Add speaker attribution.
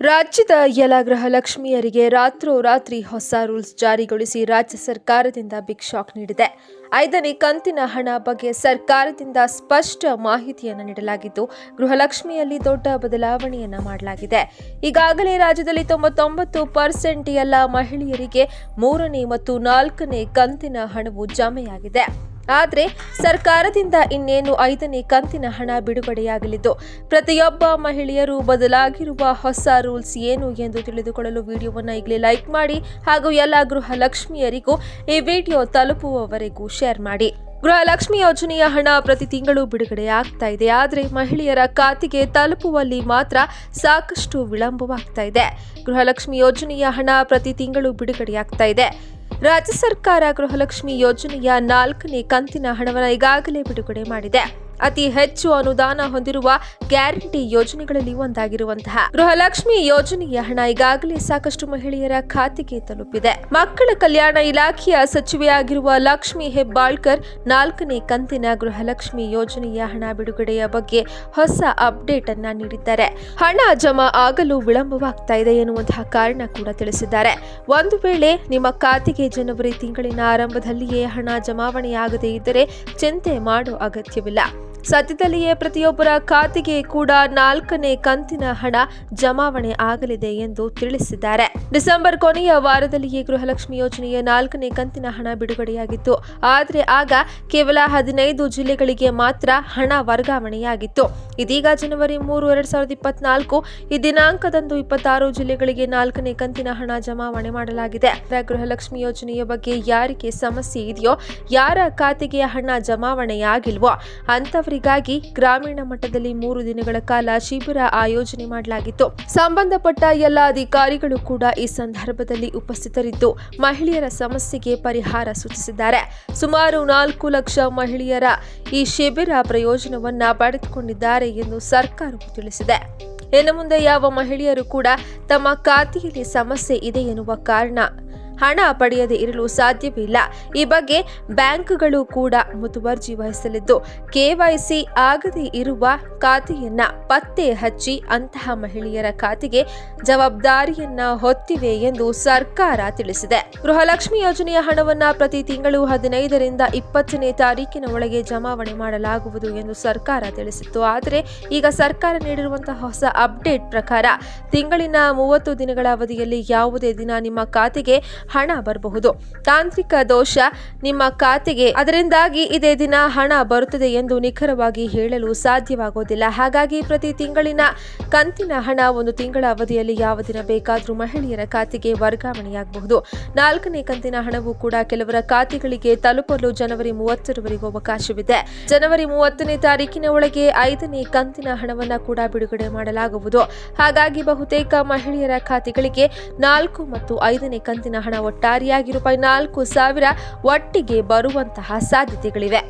Speaker 1: ರಾಜ್ಯದ ಎಲ್ಲ ಗೃಹಲಕ್ಷ್ಮಿಯರಿಗೆ ರಾತ್ರೋರಾತ್ರಿ ಹೊಸ ರೂಲ್ಸ್ ಜಾರಿಗೊಳಿಸಿ ರಾಜ್ಯ ಸರ್ಕಾರದಿಂದ ಬಿಗ್ ಶಾಕ್ ನೀಡಿದೆ. ಐದನೇ ಕಂತಿನ ಹಣ ಬಗ್ಗೆ ಸರ್ಕಾರದಿಂದ ಸ್ಪಷ್ಟ ಮಾಹಿತಿಯನ್ನು ನೀಡಲಾಗಿದ್ದು, ಗೃಹಲಕ್ಷ್ಮಿಯಲ್ಲಿ ದೊಡ್ಡ ಬದಲಾವಣೆಯನ್ನು ಮಾಡಲಾಗಿದೆ. ಈಗಾಗಲೇ ರಾಜ್ಯದಲ್ಲಿ ತೊಂಬತ್ತೊಂಬತ್ತು ಪರ್ಸೆಂಟ್ ಎಲ್ಲ ಮಹಿಳೆಯರಿಗೆ ಮೂರನೇ ಮತ್ತು ನಾಲ್ಕನೇ ಕಂತಿನ ಹಣವು ಜಮೆಯಾಗಿದೆ. ಆದರೆ ಸರ್ಕಾರದಿಂದ ಇನ್ನೇನು ಐದನೇ ಕಂತಿನ ಹಣ ಬಿಡುಗಡೆಯಾಗಲಿದ್ದು, ಪ್ರತಿಯೊಬ್ಬ ಮಹಿಳೆಯರು ಬದಲಾಗಿರುವ ಹೊಸ ರೂಲ್ಸ್ ಏನು ಎಂದು ತಿಳಿದುಕೊಳ್ಳಲು ವಿಡಿಯೋವನ್ನು ಈಗಲೇ ಲೈಕ್ ಮಾಡಿ ಹಾಗೂ ಎಲ್ಲ ಗೃಹಲಕ್ಷ್ಮಿಯರಿಗೂ ಈ ವಿಡಿಯೋ ತಲುಪುವವರೆಗೂ ಶೇರ್ ಮಾಡಿ. ಗೃಹಲಕ್ಷ್ಮಿ ಯೋಜನೆಯ ಹಣ ಪ್ರತಿ ತಿಂಗಳು ಬಿಡುಗಡೆ ಆಗ್ತಾ ಇದೆ. ಆದರೆ ಮಹಿಳೆಯರ ಖಾತೆಗೆ ತಲುಪುವಲ್ಲಿ ಮಾತ್ರ ಸಾಕಷ್ಟು ವಿಳಂಬವಾಗ್ತಾ ಇದೆ. ಗೃಹಲಕ್ಷ್ಮಿ ಯೋಜನೆಯ ಹಣ ಪ್ರತಿ ತಿಂಗಳು ಬಿಡುಗಡೆಯಾಗ್ತಾ ಇದೆ. ರಾಜ್ಯ ಸರ್ಕಾರ ಗೃಹಲಕ್ಷ್ಮಿ ಯೋಜನೆಯ ನಾಲ್ಕನೇ ಕಂತಿನ ಹಣವನ್ನು ಈಗಾಗಲೇ ಬಿಡುಗಡೆ ಮಾಡಿದೆ. ಅತಿ ಹೆಚ್ಚು ಅನುದಾನ ಹೊಂದಿರುವ ಗ್ಯಾರಂಟಿ ಯೋಜನೆಗಳಲ್ಲಿ ಒಂದಾಗಿರುವಂತಹ ಗೃಹಲಕ್ಷ್ಮಿ ಯೋಜನೆಯ ಹಣ ಈಗಾಗಲೇ ಸಾಕಷ್ಟು ಮಹಿಳೆಯರ ಖಾತೆಗೆ ತಲುಪಿದೆ. ಮಕ್ಕಳ ಕಲ್ಯಾಣ ಇಲಾಖೆಯ ಸಚಿವೆಯಾಗಿರುವ ಲಕ್ಷ್ಮಿ ಹೆಬ್ಬಾಳ್ಕರ್ ನಾಲ್ಕನೇ ಕಂತಿನ ಗೃಹಲಕ್ಷ್ಮಿ ಯೋಜನೆಯ ಹಣ ಬಿಡುಗಡೆಯ ಬಗ್ಗೆ ಹೊಸ ಅಪ್ಡೇಟ್ ಅನ್ನ ನೀಡಿದ್ದಾರೆ. ಹಣ ಜಮಾ ಆಗಲು ವಿಳಂಬವಾಗ್ತಾ ಇದೆ ಎನ್ನುವಂತಹ ಕಾರಣ ಕೂಡ ತಿಳಿಸಿದ್ದಾರೆ. ಒಂದು ವೇಳೆ ನಿಮ್ಮ ಖಾತೆಗೆ ಜನವರಿ ತಿಂಗಳಿನ ಆರಂಭದಲ್ಲಿಯೇ ಹಣ ಜಮಾವಣೆಯಾಗದೇ ಇದ್ದರೆ ಚಿಂತೆ ಮಾಡೋ ಅಗತ್ಯವಿಲ್ಲ. ಸದ್ಯದಲ್ಲಿಯೇ ಪ್ರತಿಯೊಬ್ಬರ ಖಾತೆಗೆ ಕೂಡ ನಾಲ್ಕನೇ ಕಂತಿನ ಹಣ ಜಮಾವಣೆ ಆಗಲಿದೆ ಎಂದು ತಿಳಿಸಿದ್ದಾರೆ. ಡಿಸೆಂಬರ್ ಕೊನೆಯ ವಾರದಲ್ಲಿಯೇ ಗೃಹಲಕ್ಷ್ಮಿ ಯೋಜನೆಯ ನಾಲ್ಕನೇ ಕಂತಿನ ಹಣ ಬಿಡುಗಡೆಯಾಗಿತ್ತು. ಆದರೆ ಆಗ ಕೇವಲ ಹದಿನೈದು ಜಿಲ್ಲೆಗಳಿಗೆ ಮಾತ್ರ ಹಣ ವರ್ಗಾವಣೆಯಾಗಿತ್ತು. ಇದೀಗ ಜನವರಿ ಮೂರು, ಎರಡ್ ಸಾವಿರದ ಇಪ್ಪತ್ನಾಲ್ಕು ಈ ದಿನಾಂಕದಂದು ಇಪ್ಪತ್ತಾರು ಜಿಲ್ಲೆಗಳಿಗೆ ನಾಲ್ಕನೇ ಕಂತಿನ ಹಣ ಜಮಾವಣೆ ಮಾಡಲಾಗಿದೆ. ಗೃಹಲಕ್ಷ್ಮಿ ಯೋಜನೆಯ ಬಗ್ಗೆ ಯಾರಿಗೆ ಸಮಸ್ಯೆ ಇದೆಯೋ, ಯಾರ ಖಾತೆಗೆ ಹಣ ಜಮಾವಣೆಯಾಗಿಲ್ವೋ ಅಂತವರಿಗಾಗಿ ಗ್ರಾಮೀಣ ಮಟ್ಟದಲ್ಲಿ ಮೂರು ದಿನಗಳ ಕಾಲ ಶಿಬಿರ ಆಯೋಜನೆ ಮಾಡಲಾಗಿತ್ತು. ಸಂಬಂಧಪಟ್ಟ ಎಲ್ಲ ಅಧಿಕಾರಿಗಳು ಕೂಡ ಈ ಸಂದರ್ಭದಲ್ಲಿ ಉಪಸ್ಥಿತರಿದ್ದು, ಮಹಿಳೆಯರ ಸಮಸ್ಯೆಗೆ ಪರಿಹಾರ ಸೂಚಿಸಿದ್ದಾರೆ. ಸುಮಾರು ನಾಲ್ಕು ಲಕ್ಷ ಮಹಿಳೆಯರ ಈ ಶಿಬಿರ ಪ್ರಯೋಜನವನ್ನ ಪಡೆದುಕೊಂಡಿದ್ದಾರೆ ಎಂದು ಸರ್ಕಾರವು ತಿಳಿಸಿದೆ. ಇನ್ನು ಮುಂದೆ ಯಾವ ಮಹಿಳೆಯರು ಕೂಡ ತಮ್ಮ ಖಾತೆಯಲ್ಲಿ ಸಮಸ್ಯೆ ಇದೆ ಎನ್ನುವ ಕಾರಣ ಹಣ ಪಡೆಯದೆ ಇರಲು ಸಾಧ್ಯವಿಲ್ಲ. ಈ ಬಗ್ಗೆ ಬ್ಯಾಂಕ್ಗಳು ಕೂಡ ಮುತುವರ್ಜಿ ವಹಿಸಲಿದ್ದು, ಕೆವೈಸಿ ಆಗದೇ ಇರುವ ಖಾತೆಯನ್ನ ಪತ್ತೆ ಹಚ್ಚಿ ಅಂತಹ ಮಹಿಳೆಯರ ಖಾತೆಗೆ ಜವಾಬ್ದಾರಿಯನ್ನ ಹೊತ್ತಿವೆ ಎಂದು ಸರ್ಕಾರ ತಿಳಿಸಿದೆ. ಗೃಹಲಕ್ಷ್ಮಿ ಯೋಜನೆಯ ಹಣವನ್ನ ಪ್ರತಿ ತಿಂಗಳು ಹದಿನೈದರಿಂದ ಇಪ್ಪತ್ತನೇ ತಾರೀಕಿನ ಒಳಗೆ ಜಮಾವಣೆ ಮಾಡಲಾಗುವುದು ಎಂದು ಸರ್ಕಾರ ತಿಳಿಸಿತ್ತು. ಆದರೆ ಈಗ ಸರ್ಕಾರ ನೀಡಿರುವಂತಹ ಹೊಸ ಅಪ್ಡೇಟ್ ಪ್ರಕಾರ, ತಿಂಗಳಿನ ಮೂವತ್ತು ದಿನಗಳ ಅವಧಿಯಲ್ಲಿ ಯಾವುದೇ ದಿನ ನಿಮ್ಮ ಖಾತೆಗೆ ಹಣ ಬರಬಹುದು. ತಾಂತ್ರಿಕ ದೋಷ ನಿಮ್ಮ ಖಾತೆಗೆ, ಅದರಿಂದಾಗಿ ಇದೇ ದಿನ ಹಣ ಬರುತ್ತದೆ ಎಂದು ನಿಖರವಾಗಿ ಹೇಳಲು ಸಾಧ್ಯವಾಗುವುದಿಲ್ಲ ಹಾಗಾಗಿ ಪ್ರತಿ ತಿಂಗಳಿನ ಕಂತಿನ ಹಣ ಒಂದು ತಿಂಗಳ ಅವಧಿಯಲ್ಲಿ ಯಾವ ದಿನ ಬೇಕಾದರೂ ಮಹಿಳೆಯರ ಖಾತೆಗೆ ವರ್ಗಾವಣೆಯಾಗಬಹುದು. ನಾಲ್ಕನೇ ಕಂತಿನ ಹಣವು ಕೂಡ ಕೆಲವರ ಖಾತೆಗಳಿಗೆ ತಲುಪಲು ಜನವರಿ ಮೂವತ್ತರವರೆಗೂ ಅವಕಾಶವಿದೆ. ಜನವರಿ ಮೂವತ್ತನೇ ತಾರೀಕಿನ ಒಳಗೆ ಐದನೇ ಕಂತಿನ ಹಣವನ್ನು ಕೂಡ ಬಿಡುಗಡೆ ಮಾಡಲಾಗುವುದು. ಹಾಗಾಗಿ ಬಹುತೇಕ ಮಹಿಳೆಯರ ಖಾತೆಗಳಿಗೆ ನಾಲ್ಕು ಮತ್ತು ಐದನೇ ಕಂತಿನ ಹಣ ಒಟ್ಟಾರೆಯಾಗಿ ರೂಪಾಯಿ ನಾಲ್ಕು ಸಾವಿರ ಒಟ್ಟಿಗೆ ಬರುವಂತಹ ಸಾಧ್ಯತೆಗಳಿವೆ.